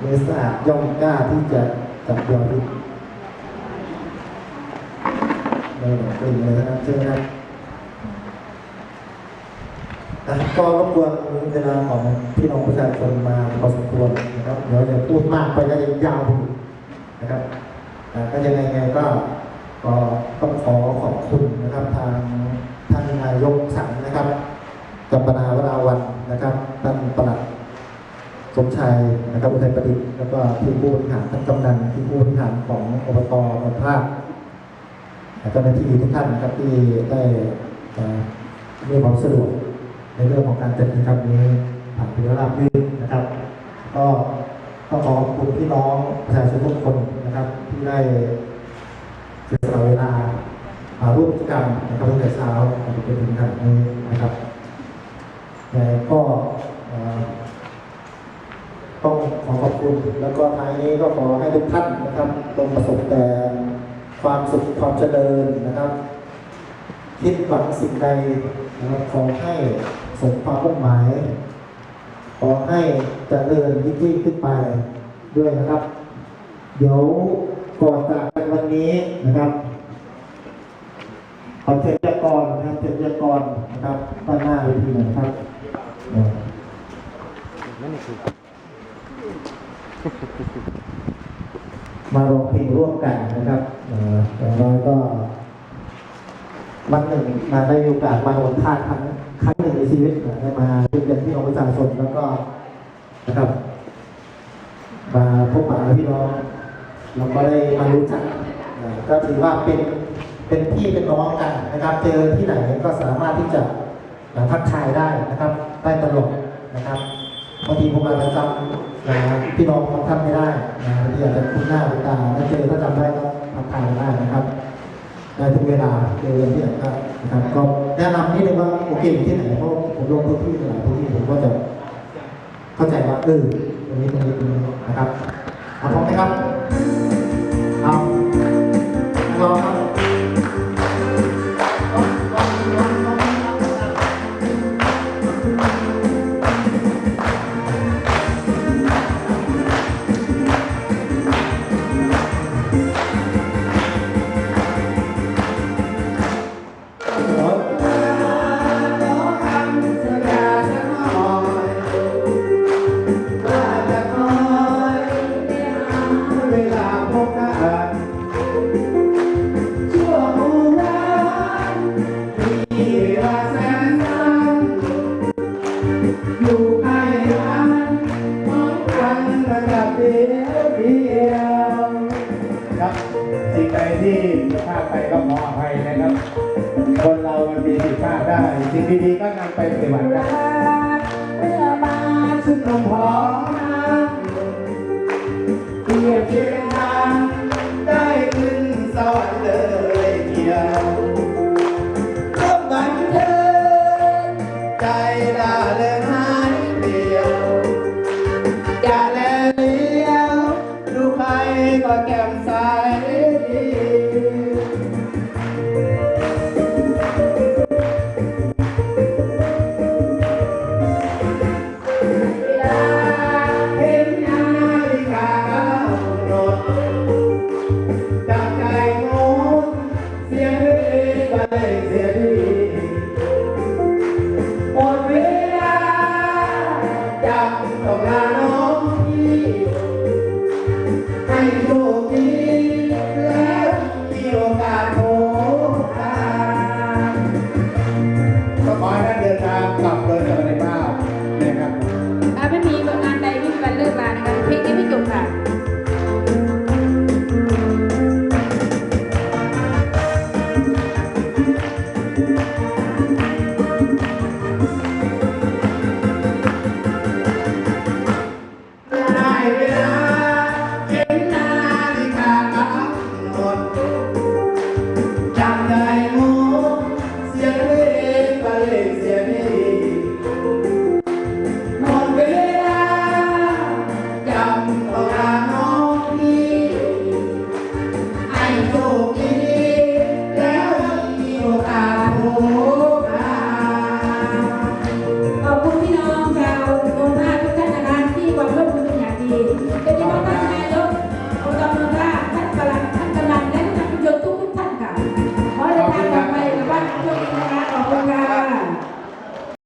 เมษาย่อมกล้าที่จะจับยอดที่ไม่หลงเป็นเลยนะครับเช่นครับอ่ก็รบกวนเวลาของพี่น้องประชาชนมาพอสมควรนะครับเดี๋ยวจะพูดมากไปแล้วจะยาวไปนะครับอ่ก็ยังไงไงก็ก็ต้องขอขอบคุณนะครับทางท่านนายกสันนะครับกัมปนาวราวันนะครับท่านประหลัด สมชายนะครับอุทัยประดิษฐ์แล้วก็ทีมผู้บริหารท่านกำนันทีมผู้บริหารของอบตนนทภาคและเจ้าหน้าที่ทุกท่านนะครับที่ได้เอ่อมีความสะดวกในเรื่องของการจัดกิจกรรมนี้ผ่านไปด้วยราบรื่นนะครับ ก็ต้องขอขอบคุณพี่น้องประชาชนทุกคนนะครับที่ได้เสียสละเวลามาร่วมกิจกรรมนะครับตั้งแต่เช้าจนถึงขณะนี้นะครับแต่ก็เอ่อ ต้องขอขอบ คุณ แล้วก็ท้ายนี้ก็ขอให้ทุกท่านนะครับลงประสบแต่ความสุขความเจริญนะครับ คิดหวังสิ่งใดนะครับขอให้สมความมุ่งหมาย ขอให้เจริญยิ่งขึ้นไปด้วยนะครับ เดี๋ยวก่อนจากกันวันนี้นะครับขอเชิญจ้ากรนะครับเชิญจ้ากรนะครับด้านหน้าเวทีหน่อยครับเอ่อ มาร้องเพลงร่วมกันนะครับอย่างน้อยก็วันหนึ่งมาได้โอกาสมาวันท่าครั้งครั้งหนึ่งในชีวิตนะมาเยี่ยมพี่น้องประชาชนแล้วก็นะครับ มาพบปะพี่น้องเราก็ได้มารู้จักก็ถือว่าเป็นเป็นพี่เป็นน้องกันนะครับ เจอที่ไหนก็สามารถที่จะทักทายได้นะครับ ได้ตลอดนะครับ บางทีผมอาจจะจำพี่น้องบางท่านไม่ได้นะบางทีอาจจะคุ้นหน้าคุ้นตาถ้าเจอถ้าจำได้ก็ทักทายได้นะครับได้ทุกเวลาเจอที่ไหนก็นะครับก็แนะนำนิดนึงว่าโอเคอยู่ที่ไหนเพราะผมลงพื้นที่หลายพื้นที่ผมก็จะเข้าใจว่าเออตรงนี้ตรงนี้ตรงนี้นะครับเอาพร้อมไหมครับ ครับ สิ่งใดที่ผิดพลาดไปก็ขออภัยนะครับ คนเรามันมีผิดพลาดได้ สิ่งดีๆก็นำไปปฏิบัติได้เมื่อมาสุดลมหอมนั้นเปรียบเทียบทางได้ขึ้นสวรรค์เลยเดียวก็บันเทิงใจละเลยหายเดียวอย่าแลเลี้ยวดูใครก็แก้มใส ওটা